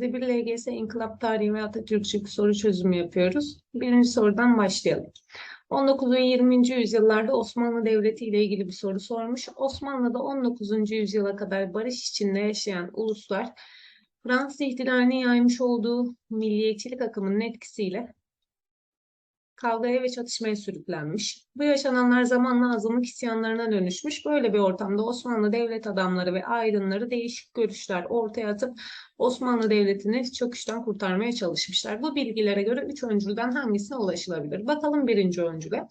%1 LGS İnkılap Tarihi ve Atatürkçülük soru çözümü yapıyoruz. Birinci sorudan başlayalım. 19 ve 20. yüzyıllarda Osmanlı Devleti ile ilgili bir soru sormuş. Osmanlı'da 19. yüzyıla kadar barış içinde yaşayan uluslar Fransız ihtilalinin yaymış olduğu milliyetçilik akımının etkisiyle kavgaya ve çatışmaya sürüklenmiş. Bu yaşananlar zamanla azınlık isyanlarına dönüşmüş. Böyle bir ortamda Osmanlı devlet adamları ve aydınları değişik görüşler ortaya atıp Osmanlı Devleti'ni çöküşten kurtarmaya çalışmışlar. Bu bilgilere göre üç öncülden hangisine ulaşılabilir? Bakalım birinci öncüle.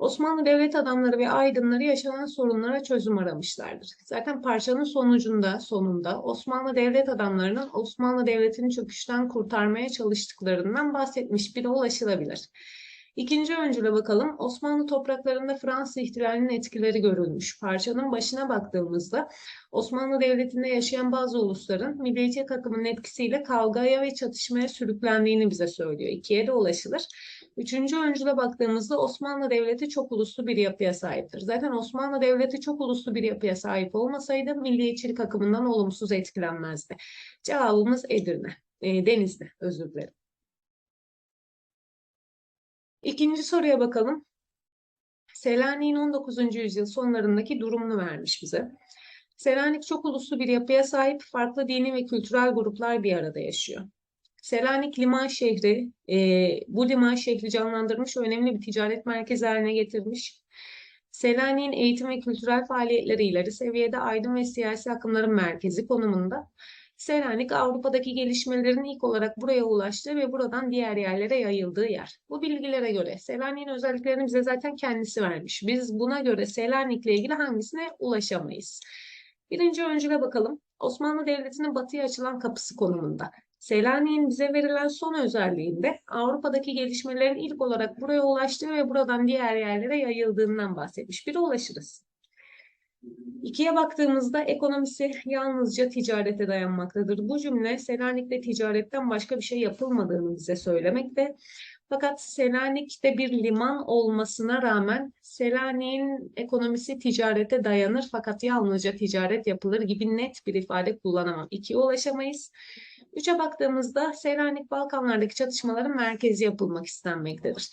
Osmanlı devlet adamları ve aydınları yaşanan sorunlara çözüm aramışlardır. Zaten parçanın sonucunda, sonunda Osmanlı devlet adamlarının Osmanlı devletini çöküşten kurtarmaya çalıştıklarından bahsetmiş biri ulaşılabilir. İkinci öncüle bakalım. Osmanlı topraklarında Fransız ihtilalinin etkileri görülmüş. Parçanın başına baktığımızda Osmanlı Devleti'nde yaşayan bazı ulusların milliyetçilik akımının etkisiyle kavgaya ve çatışmaya sürüklendiğini bize söylüyor. İkiye de ulaşılır. Üçüncü öncüle baktığımızda Osmanlı Devleti çok uluslu bir yapıya sahiptir. Zaten Osmanlı Devleti çok uluslu bir yapıya sahip olmasaydı milliyetçilik akımından olumsuz etkilenmezdi. Cevabımız Edirne, e, Denizli özür dilerim. İkinci soruya bakalım. Selanik'in 19. yüzyıl sonlarındaki durumunu vermiş bize. Selanik çok uluslu bir yapıya sahip, farklı dini ve kültürel gruplar bir arada yaşıyor. Selanik liman şehri, e, bu liman şehri canlandırmış, önemli bir ticaret merkezi haline getirmiş. Selanik'in eğitim ve kültürel faaliyetleri ileri seviyede aydın ve siyasi akımların merkezi konumunda. Selanik Avrupa'daki gelişmelerin ilk olarak buraya ulaştığı ve buradan diğer yerlere yayıldığı yer. Bu bilgilere göre Selanik'in özelliklerini bize zaten kendisi vermiş. Biz buna göre Selanik'le ilgili hangisine ulaşamayız? Birinci öncüle bakalım. Osmanlı Devleti'nin batıya açılan kapısı konumunda. Selanik'in bize verilen son özelliğinde Avrupa'daki gelişmelerin ilk olarak buraya ulaştığı ve buradan diğer yerlere yayıldığından bahsetmiş. Bir ulaşırız. İkiye baktığımızda ekonomisi yalnızca ticarete dayanmaktadır. Bu cümle Selanik'te ticaretten başka bir şey yapılmadığını bize söylemekte. Fakat Selanik'te bir liman olmasına rağmen Selanik'in ekonomisi ticarete dayanır fakat yalnızca ticaret yapılır gibi net bir ifade kullanamam. İkiye ulaşamayız. Üçe baktığımızda Selanik Balkanlardaki çatışmaların merkezi yapılmak istenmektedir.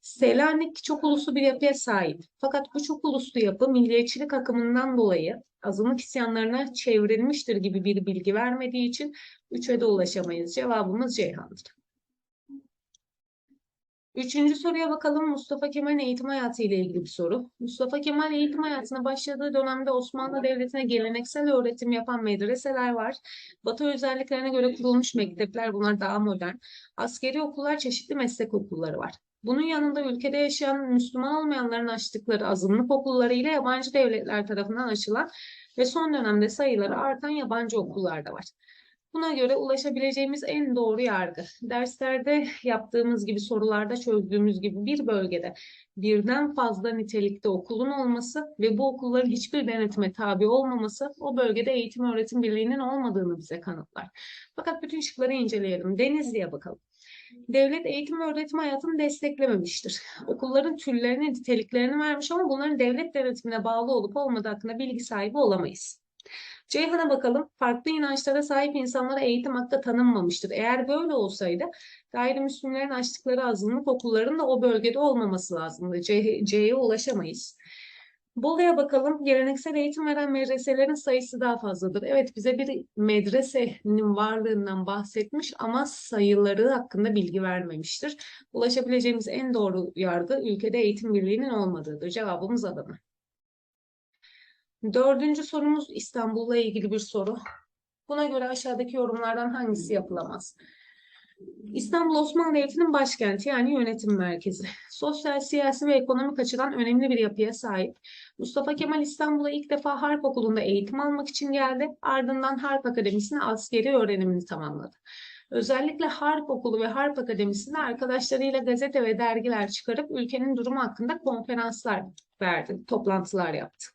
Selanik çok uluslu bir yapıya sahip. Fakat bu çok uluslu yapı milliyetçilik akımından dolayı azınlık isyanlarına çevrilmiştir gibi bir bilgi vermediği için 3'e de ulaşamayız. Cevabımız Ceyhan'dır. Üçüncü soruya bakalım. Mustafa Kemal'in eğitim hayatı ile ilgili bir soru. Mustafa Kemal eğitim hayatına başladığı dönemde Osmanlı Devleti'ne geleneksel öğretim yapan medreseler var. Batı özelliklerine göre kurulmuş mektepler bunlar daha modern. Askeri okullar, çeşitli meslek okulları var. Bunun yanında ülkede yaşayan Müslüman olmayanların açtıkları azınlık okulları ile yabancı devletler tarafından açılan ve son dönemde sayıları artan yabancı okullar da var. Buna göre ulaşabileceğimiz en doğru yargı. Derslerde yaptığımız gibi sorularda çözdüğümüz gibi bir bölgede birden fazla nitelikte okulun olması ve bu okulların hiçbir denetime tabi olmaması o bölgede eğitim öğretim birliğinin olmadığını bize kanıtlar. Fakat bütün şıkları inceleyelim. Denizli'ye bakalım. Devlet eğitim öğretim hayatını desteklememiştir. Okulların türlerini, niteliklerini vermiş ama bunların devlet denetimine bağlı olup olmadığı hakkında bilgi sahibi olamayız. Ceyhan'a bakalım. Farklı inançlara sahip insanlara eğitim hakkı tanınmamıştır. Eğer böyle olsaydı gayrimüslimlerin açtıkları azınlık okulların da o bölgede olmaması lazımdı. C'ye ulaşamayız. Bolu'ya bakalım. Geleneksel eğitim veren medreselerin sayısı daha fazladır. Evet bize bir medresenin varlığından bahsetmiş ama sayıları hakkında bilgi vermemiştir. Ulaşabileceğimiz en doğru yargı ülkede eğitim birliğinin olmadığıdır. Cevabımız Adana. Dördüncü sorumuz İstanbul'la ilgili bir soru. Buna göre aşağıdaki yorumlardan hangisi yapılamaz? İstanbul Osmanlı Devleti'nin başkenti yani yönetim merkezi. Sosyal, siyasi ve ekonomik açıdan önemli bir yapıya sahip. Mustafa Kemal İstanbul'a ilk defa Harp Okulu'nda eğitim almak için geldi. Ardından Harp Akademisi'ne askeri öğrenimini tamamladı. Özellikle Harp Okulu ve Harp Akademisi'nde arkadaşlarıyla gazete ve dergiler çıkarıp ülkenin durumu hakkında konferanslar verdi, toplantılar yaptı.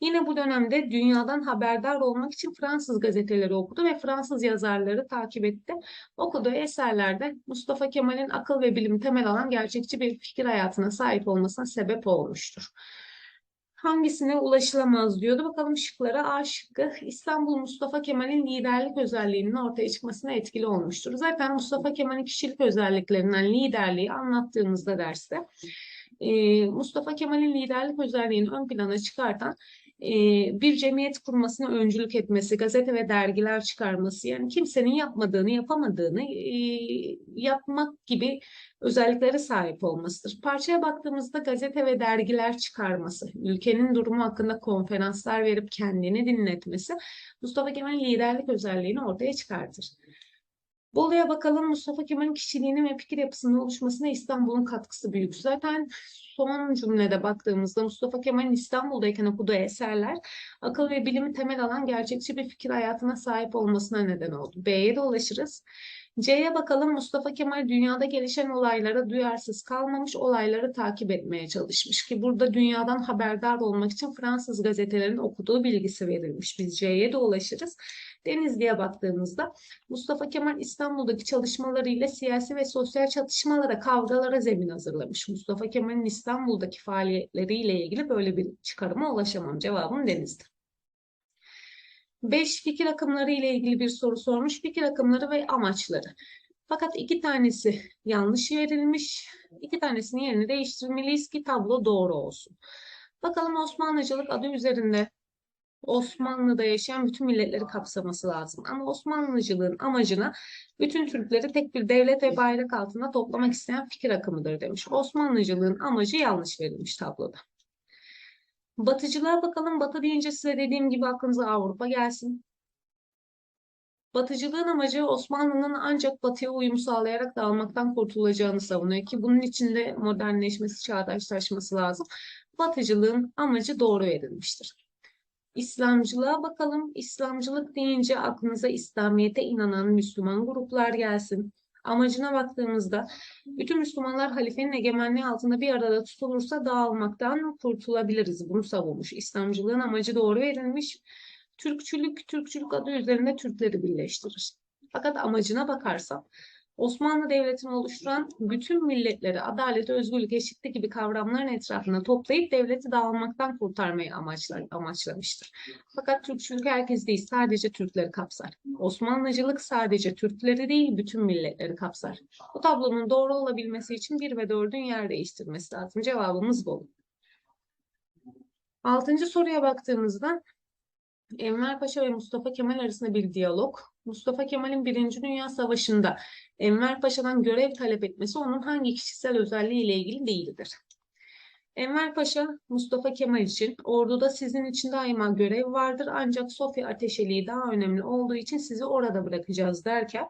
Yine bu dönemde dünyadan haberdar olmak için Fransız gazeteleri okudu ve Fransız yazarları takip etti. Okuduğu eserlerde Mustafa Kemal'in akıl ve bilim temel alan gerçekçi bir fikir hayatına sahip olmasına sebep olmuştur. hangisine ulaşılamaz diyordu. Bakalım şıklara. A şıkkı İstanbul Mustafa Kemal'in liderlik özelliğinin ortaya çıkmasına etkili olmuştur. Zaten Mustafa Kemal'in kişilik özelliklerinden liderliği anlattığımızda derste Mustafa Kemal'in liderlik özelliğini ön plana çıkartan bir cemiyet kurmasına öncülük etmesi, gazete ve dergiler çıkarması, yani kimsenin yapmadığını, yapamadığını yapmak gibi özelliklere sahip olmasıdır. Parçaya baktığımızda gazete ve dergiler çıkarması, ülkenin durumu hakkında konferanslar verip kendini dinletmesi Mustafa Kemal'in liderlik özelliğini ortaya çıkartır. Bolu'ya bakalım Mustafa Kemal'in kişiliğinin ve fikir yapısının oluşmasına İstanbul'un katkısı büyük. Zaten son cümlede baktığımızda Mustafa Kemal'in İstanbul'dayken okuduğu eserler akıl ve bilimi temel alan gerçekçi bir fikir hayatına sahip olmasına neden oldu. B'ye de ulaşırız. C'ye bakalım Mustafa Kemal dünyada gelişen olaylara duyarsız kalmamış, olayları takip etmeye çalışmış ki burada dünyadan haberdar olmak için Fransız gazetelerin okuduğu bilgisi verilmiş. Biz C'ye de ulaşırız. Denizli'ye baktığımızda Mustafa Kemal İstanbul'daki çalışmalarıyla siyasi ve sosyal çatışmalara, kavgalara zemin hazırlamış. Mustafa Kemal'in İstanbul'daki faaliyetleriyle ilgili böyle bir çıkarıma ulaşamam. Cevabım Denizli. 5 fikir akımları ile ilgili bir soru sormuş. Fikir akımları ve amaçları. Fakat iki tanesi yanlış verilmiş. İki tanesinin yerini değiştirmeliyiz ki tablo doğru olsun. Bakalım Osmanlıcılık adı üzerinde Osmanlı'da yaşayan bütün milletleri kapsaması lazım. Ama Osmanlıcılığın amacına bütün Türkleri tek bir devlet ve bayrak altında toplamak isteyen fikir akımıdır demiş. Osmanlıcılığın amacı yanlış verilmiş tabloda. Batıcılığa bakalım. Batı deyince size dediğim gibi aklınıza Avrupa gelsin. Batıcılığın amacı Osmanlı'nın ancak batıya uyum sağlayarak dağılmaktan kurtulacağını savunuyor ki bunun için de modernleşmesi, çağdaşlaşması lazım. Batıcılığın amacı doğru verilmiştir. İslamcılığa bakalım. İslamcılık deyince aklınıza İslamiyet'e inanan Müslüman gruplar gelsin. Amacına baktığımızda bütün Müslümanlar halifenin egemenliği altında bir arada tutulursa dağılmaktan kurtulabiliriz. Bunu savunmuş. İslamcılığın amacı doğru verilmiş. Türkçülük, Türkçülük adı üzerinde Türkleri birleştirir. Fakat amacına bakarsam Osmanlı Devleti'ni oluşturan bütün milletleri adalet, özgürlük, eşitlik gibi kavramların etrafına toplayıp devleti dağılmaktan kurtarmayı amaçlar, amaçlamıştır. Fakat Türkçülük herkes değil, sadece Türkleri kapsar. Osmanlıcılık sadece Türkleri değil, bütün milletleri kapsar. Bu tablonun doğru olabilmesi için 1 ve 4'ün yer değiştirmesi lazım. Cevabımız bu. Altıncı soruya baktığımızda Enver Paşa ve Mustafa Kemal arasında bir diyalog. Mustafa Kemal'in Birinci Dünya Savaşı'nda Enver Paşa'dan görev talep etmesi onun hangi kişisel özelliği ile ilgili değildir. Enver Paşa, Mustafa Kemal için orduda sizin için daima görev vardır ancak Sofya ateşeliği daha önemli olduğu için sizi orada bırakacağız derken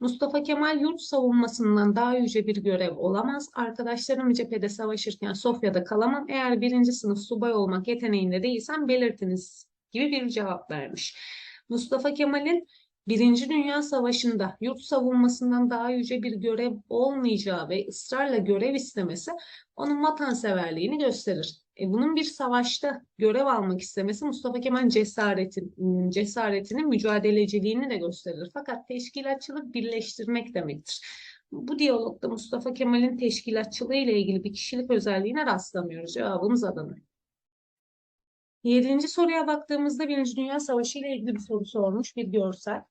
Mustafa Kemal yurt savunmasından daha yüce bir görev olamaz. Arkadaşlarım cephede savaşırken Sofya'da kalamam. Eğer birinci sınıf subay olmak yeteneğinde değilsem belirtiniz gibi bir cevap vermiş. Mustafa Kemal'in Birinci Dünya Savaşı'nda yurt savunmasından daha yüce bir görev olmayacağı ve ısrarla görev istemesi onun vatanseverliğini gösterir. E bunun bir savaşta görev almak istemesi Mustafa Kemal cesaretin, cesaretinin mücadeleciliğini de gösterir. Fakat teşkilatçılık birleştirmek demektir. Bu diyalogda Mustafa Kemal'in teşkilatçılığı ile ilgili bir kişilik özelliğine rastlamıyoruz. Cevabımız Adana. Yedinci soruya baktığımızda Birinci Dünya Savaşı ile ilgili bir soru sormuş bir görsel.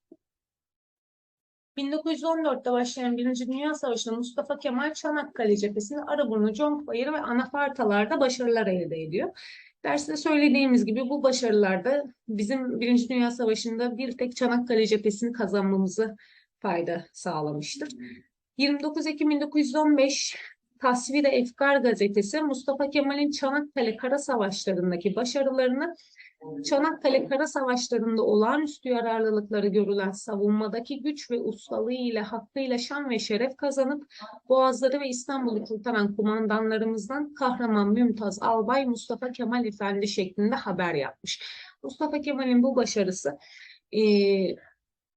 1914'te başlayan Birinci Dünya Savaşı'nda Mustafa Kemal Çanakkale cephesinde Arıburnu, Conkbayır ve Anafartalar'da başarılar elde ediyor. Derste söylediğimiz gibi bu başarılarda bizim Birinci Dünya Savaşı'nda bir tek Çanakkale cephesini kazanmamızı fayda sağlamıştır. 29 Ekim 1915 Tasvide Efkar gazetesi Mustafa Kemal'in Çanakkale Kara Savaşları'ndaki başarılarını Çanakkale Kara Savaşları'nda olağanüstü yararlılıkları görülen savunmadaki güç ve ustalığı ile hakkıyla şan ve şeref kazanıp Boğazları ve İstanbul'u kurtaran kumandanlarımızdan kahraman Mümtaz Albay Mustafa Kemal Efendi şeklinde haber yapmış. Mustafa Kemal'in bu başarısı e,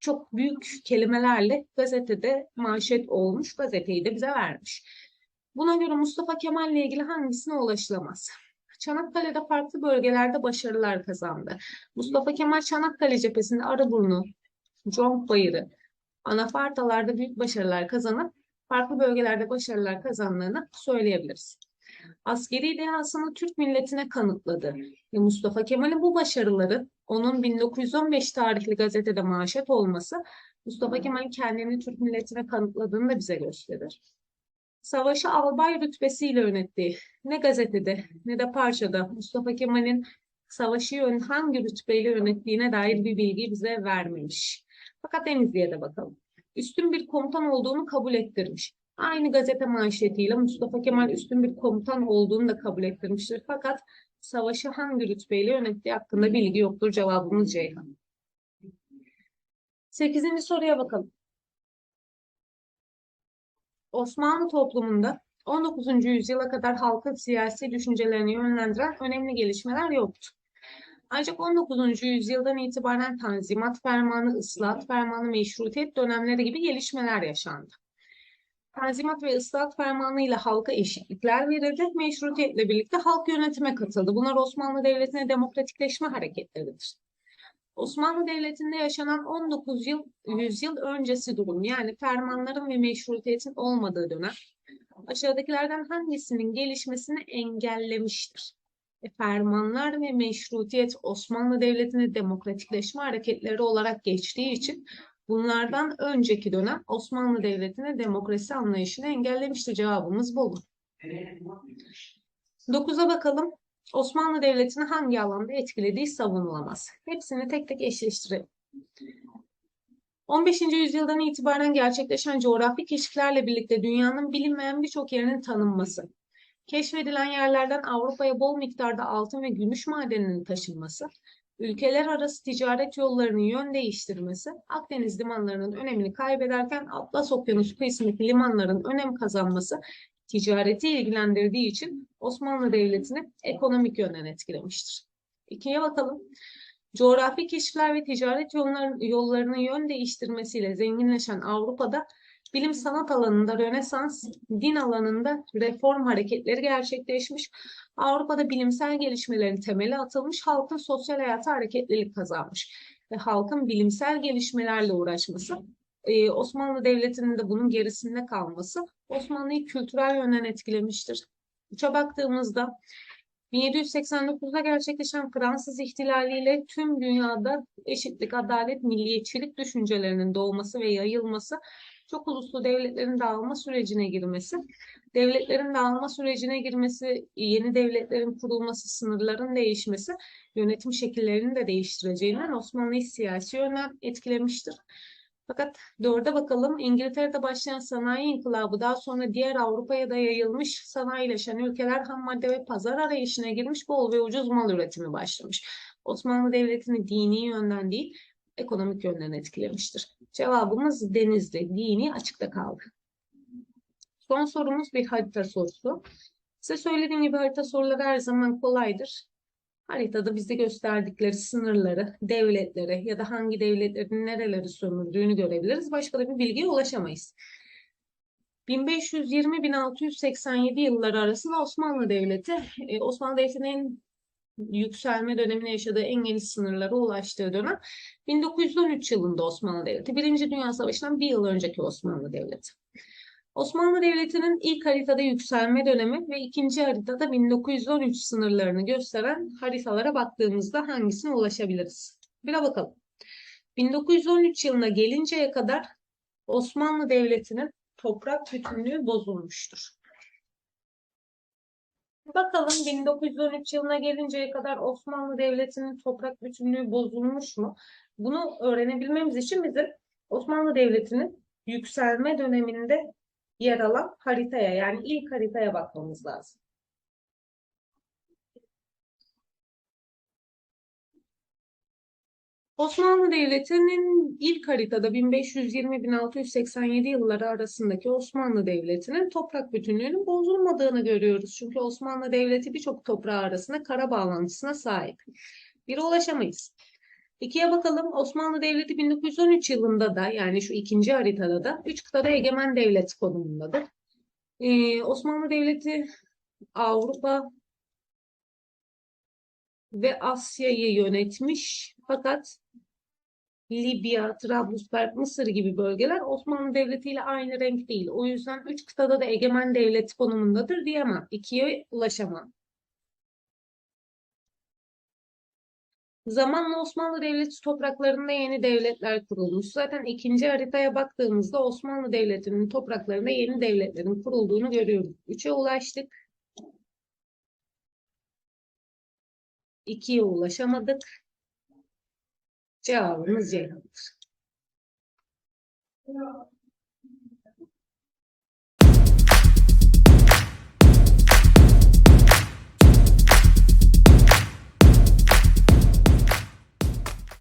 çok büyük kelimelerle gazetede manşet olmuş, gazeteyi de bize vermiş. Buna göre Mustafa Kemal ile ilgili hangisine ulaşılamaz? Çanakkale'de farklı bölgelerde başarılar kazandı. Mustafa Kemal Çanakkale cephesinde Arıburnu, Conk Bayırı, Anafartalarda büyük başarılar kazanıp farklı bölgelerde başarılar kazandığını söyleyebiliriz. Askeri dehasını Türk milletine kanıtladı. Ve Mustafa Kemal'in bu başarıları onun 1915 tarihli gazetede manşet olması Mustafa Kemal'in kendini Türk milletine kanıtladığını da bize gösterir. Savaşı albay rütbesiyle yönettiği ne gazetede ne de parçada Mustafa Kemal'in savaşı hangi rütbeyle yönettiğine dair bir bilgi bize vermemiş. Fakat Denizli'ye de bakalım. Üstün bir komutan olduğunu kabul ettirmiş. Aynı gazete manşetiyle Mustafa Kemal üstün bir komutan olduğunu da kabul ettirmiştir. Fakat savaşı hangi rütbeyle yönettiği hakkında bilgi yoktur. Cevabımız Ceyhan. Sekizinci soruya bakalım. Osmanlı toplumunda 19. yüzyıla kadar halkın siyasi düşüncelerini yönlendiren önemli gelişmeler yoktu. Ancak 19. yüzyıldan itibaren Tanzimat Fermanı, Islahat Fermanı, Meşrutiyet dönemleri gibi gelişmeler yaşandı. Tanzimat ve Islahat Fermanı ile halka eşitlikler verildi. Meşrutiyetle birlikte halk yönetime katıldı. Bunlar Osmanlı Devleti'ne demokratikleşme hareketleridir. Osmanlı Devleti'nde yaşanan 19 yıl, yüzyıl öncesi durum yani fermanların ve meşrutiyetin olmadığı dönem aşağıdakilerden hangisinin gelişmesini engellemiştir? E, fermanlar ve meşrutiyet Osmanlı Devleti'ne demokratikleşme hareketleri olarak geçtiği için bunlardan önceki dönem Osmanlı Devleti'ne demokrasi anlayışını engellemiştir. Cevabımız bu olur. 9'a bakalım. Osmanlı Devleti'ni hangi alanda etkilediği savunulamaz. Hepsini tek tek eşleştirelim. 15. yüzyıldan itibaren gerçekleşen coğrafi keşiflerle birlikte dünyanın bilinmeyen birçok yerinin tanınması, keşfedilen yerlerden Avrupa'ya bol miktarda altın ve gümüş madeninin taşınması, ülkeler arası ticaret yollarının yön değiştirmesi, Akdeniz limanlarının önemini kaybederken Atlas Okyanusu kıyısındaki limanların önem kazanması ticareti ilgilendirdiği için Osmanlı Devleti'ni ekonomik yönden etkilemiştir. İkiye bakalım. Coğrafi keşifler ve ticaret yolları, yollarının yön değiştirmesiyle zenginleşen Avrupa'da bilim sanat alanında Rönesans, din alanında reform hareketleri gerçekleşmiş. Avrupa'da bilimsel gelişmelerin temeli atılmış, halkın sosyal hayatı hareketlilik kazanmış. Ve halkın bilimsel gelişmelerle uğraşması, e, Osmanlı Devleti'nin de bunun gerisinde kalması Osmanlı'yı kültürel yönden etkilemiştir. Üçe baktığımızda 1789'da gerçekleşen Fransız ihtilaliyle tüm dünyada eşitlik, adalet, milliyetçilik düşüncelerinin doğması ve yayılması, çok uluslu devletlerin dağılma sürecine girmesi, devletlerin dağılma sürecine girmesi, yeni devletlerin kurulması, sınırların değişmesi, yönetim şekillerini de değiştireceğinden Osmanlı'yı siyasi yönden etkilemiştir. Fakat dörde bakalım. İngiltere'de başlayan sanayi inkılabı daha sonra diğer Avrupa'ya da yayılmış sanayileşen ülkeler ham madde ve pazar arayışına girmiş bol ve ucuz mal üretimi başlamış. Osmanlı Devleti'ni dini yönden değil ekonomik yönden etkilemiştir. Cevabımız denizde. Dini açıkta kaldı. Son sorumuz bir harita sorusu. Size söylediğim gibi harita soruları her zaman kolaydır. Haritada bize gösterdikleri sınırları, devletleri ya da hangi devletlerin nereleri sömürdüğünü görebiliriz. Başka da bir bilgiye ulaşamayız. 1520-1687 yılları arasında Osmanlı Devleti, e, Osmanlı Devleti'nin yükselme dönemine yaşadığı en geniş sınırlara ulaştığı dönem 1913 yılında Osmanlı Devleti. Birinci Dünya Savaşı'ndan bir yıl önceki Osmanlı Devleti. Osmanlı Devleti'nin ilk haritada yükselme dönemi ve ikinci haritada 1913 sınırlarını gösteren haritalara baktığımızda hangisine ulaşabiliriz? Bir de bakalım. 1913 yılına gelinceye kadar Osmanlı Devleti'nin toprak bütünlüğü bozulmuştur. Bakalım 1913 yılına gelinceye kadar Osmanlı Devleti'nin toprak bütünlüğü bozulmuş mu? Bunu öğrenebilmemiz için bizim Osmanlı Devleti'nin yükselme döneminde yer alan haritaya yani ilk haritaya bakmamız lazım. Osmanlı Devleti'nin ilk haritada 1520-1687 yılları arasındaki Osmanlı Devleti'nin toprak bütünlüğünün bozulmadığını görüyoruz. Çünkü Osmanlı Devleti birçok toprağı arasında kara bağlantısına sahip. Bir ulaşamayız. İkiye bakalım. Osmanlı Devleti 1913 yılında da yani şu ikinci haritada da üç kıtada egemen devlet konumundadır. Ee, Osmanlı Devleti Avrupa ve Asya'yı yönetmiş fakat Libya, Trablusgarp, Mısır gibi bölgeler Osmanlı Devleti ile aynı renk değil. O yüzden üç kıtada da egemen devlet konumundadır diyemem. İkiye ulaşamam. Zamanla Osmanlı Devleti topraklarında yeni devletler kurulmuş. Zaten ikinci haritaya baktığımızda Osmanlı Devleti'nin topraklarında yeni devletlerin kurulduğunu görüyoruz. Üçe ulaştık. İkiye ulaşamadık. Cevabımız Ceyhan'dır.